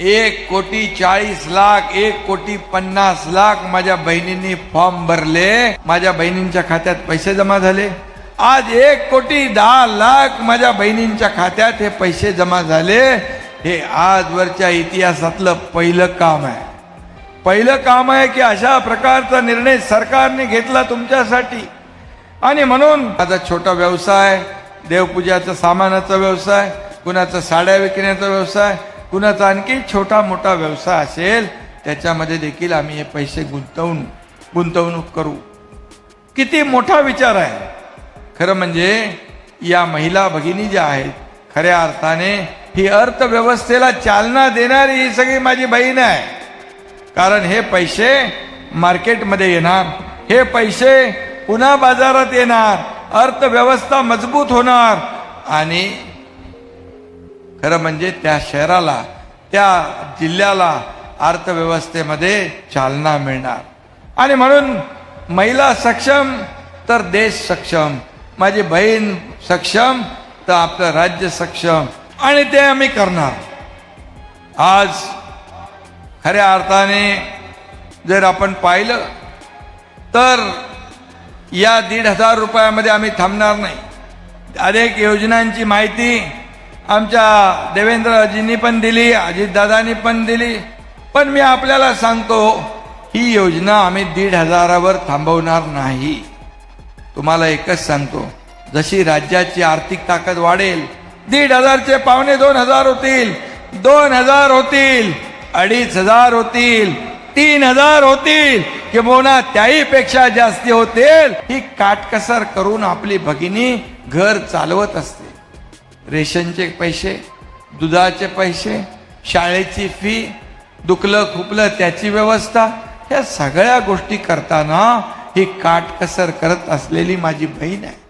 एक कोटी चाळीस लाख एक कोटी पन्नास लाख माझ्या बहिणींनी फॉर्म भरले. माझ्या बहिणींच्या खात्यात पैसे जमा झाले. आज एक कोटी दहा लाख माझ्या बहिणींच्या खात्यात हे पैसे जमा झाले. हे आजवरच्या इतिहासातलं पहिलं काम आहे. पहिलं काम आहे की अशा प्रकारचा निर्णय सरकारने घेतला तुमच्यासाठी. आणि म्हणून माझा छोटा व्यवसाय देवपूजाचा सामानाचा व्यवसाय कुणाचा साड्या विकण्याचा व्यवसाय कुणाचा आणखी छोटा मोठा व्यवसाय असेल त्याच्यामध्ये देखील आम्ही हे पैसे गुंतवून गुंतवणूक करू. किती मोठा विचार आहे. खरं म्हणजे या महिला भगिनी ज्या आहेत खऱ्या अर्थाने ही अर्थव्यवस्थेला चालना देणारी ही सगळी माझी बहीण आहे. कारण हे पैसे मार्केटमध्ये येणार हे पैसे पुन्हा बाजारात येणार अर्थव्यवस्था मजबूत होणार आणि खरं म्हणजे त्या शहराला त्या जिल्ह्याला अर्थव्यवस्थेमध्ये चालना मिळणार. आणि म्हणून महिला सक्षम तर देश सक्षम माझी बहीण सक्षम तर आपलं राज्य सक्षम आणि ते आम्ही करणार. आज खऱ्या अर्थाने जर आपण पाहिलं तर या दीड हजार रुपयामध्ये आम्ही थांबणार नाही. अनेक योजनांची माहिती आमच्या देवेंद्रजींनी पण दिली अजितदादांनी पण दिली. पण मी आपल्याला सांगतो ही योजना आम्ही दीड हजारावर थांबवणार नाही. तुम्हाला एकच सांगतो जशी राज्याची आर्थिक ताकद वाढेल दीड हजारचे पावणे दोन हजार होतील दोन हजार होतील अडीच हजार होतील तीन हजार होतील किंवा त्याही पेक्षा जास्ती होतील ही काटकसर करून आपली भगिनी घर चालवत असते. रेशनचे पैसे दुधाचे पैसे शाळेची फी दुखलं खुपलं त्याची व्यवस्था ह्या सगळ्या गोष्टी करताना ही काटकसर करत असलेली माझी बहीण आहे.